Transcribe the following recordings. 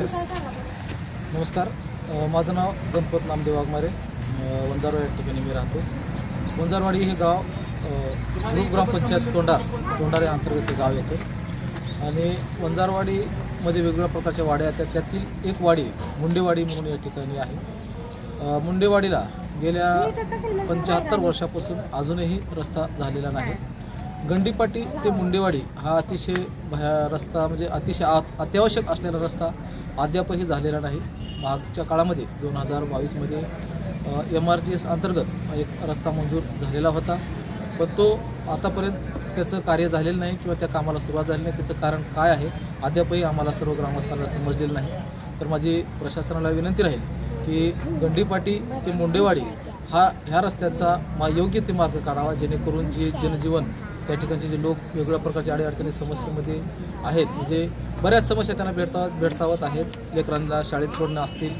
Yes नमस्कार. माझं नाव गणपत नामदेव वाघमारे. वंजारवाडी या ठिकाणी मी राहतो. वंजारवाडी हे गाव ग्रुप ग्रामपंचायत तोंडार तोंडार या अंतर्गत हे गाव येतं. आणि वंजारवाडीमध्ये वेगवेगळ्या प्रकारच्या वाड्या आहेत त्यातील एक वाडी मुंडेवाडी म्हणून या ठिकाणी आहे. मुंडेवाडीला गेल्या पंच्याहत्तर वर्षापासून अजूनही रस्ता झालेला नाही. गंडीपाटी ते मुंडेवाडी हा अतिशय भया रस्ता म्हणजे अतिशय आ अत्यावश्यक असलेला रस्ता अद्यापही झालेला नाही. मागच्या काळामध्ये दोन हजार बावीसमध्ये एम आर जी एस अंतर्गत एक रस्ता मंजूर झालेला होता. पण तो आतापर्यंत त्याचं कार्य झालेलं नाही किंवा त्या कामाला सुरुवात झाली नाही. त्याचं कारण काय आहे अद्यापही आम्हाला सर्व ग्रामस्थांना समजलेलं नाही. तर माझी प्रशासनाला विनंती राहील की गंडीपाटी ते मुंडेवाडी हा ह्या रस्त्याचा मा योग्य ते मार्ग काढावा जेणेकरून जे जनजीवन त्या ठिकाणचे जे लोक वेगवेगळ्या प्रकारच्या अडीअडचणी समस्येमध्ये आहेत. म्हणजे बऱ्याच समस्या त्यांना भेटतात भेडसावत आहेत. लेकरांना शाळेत सोडणं असतील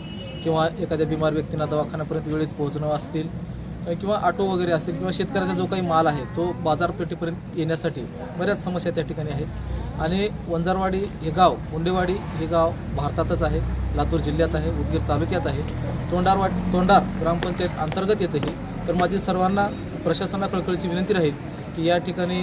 किंवा एखाद्या बिमार व्यक्तींना दवाखान्यापर्यंत वेळेत पोहोचणं असतील किंवा ऑटो वगैरे असतील किंवा शेतकऱ्याचा जो काही माल आहे तो बाजारपेठेपर्यंत येण्यासाठी बऱ्याच समस्या त्या ठिकाणी आहेत. आणि वंजारवाडी हे गाव मुंडेवाडी हे गाव भारतातच आहे. लातूर जिल्ह्यात आहे उदगीर तालुक्यात आहे. तोंडारवाड तोंडार ग्रामपंचायत अंतर्गत येतही. तर माझी सर्वांना प्रशासना कळकळीची विनंती राहील की या ठिकाणी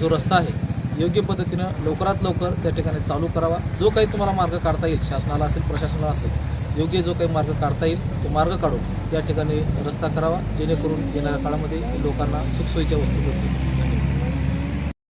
जो रस्ता आहे योग्य पद्धतीनं लवकरात लवकर त्या ठिकाणी चालू करावा. जो काही तुम्हाला मार्ग काढता येईल शासनाला असेल प्रशासनाला असेल योग्य जो काही मार्ग काढता येईल तो मार्ग काढून या ठिकाणी रस्ता करावा जेणेकरून येणाऱ्या काळामध्ये लोकांना सुखसोयीच्या वस्तू मिळतील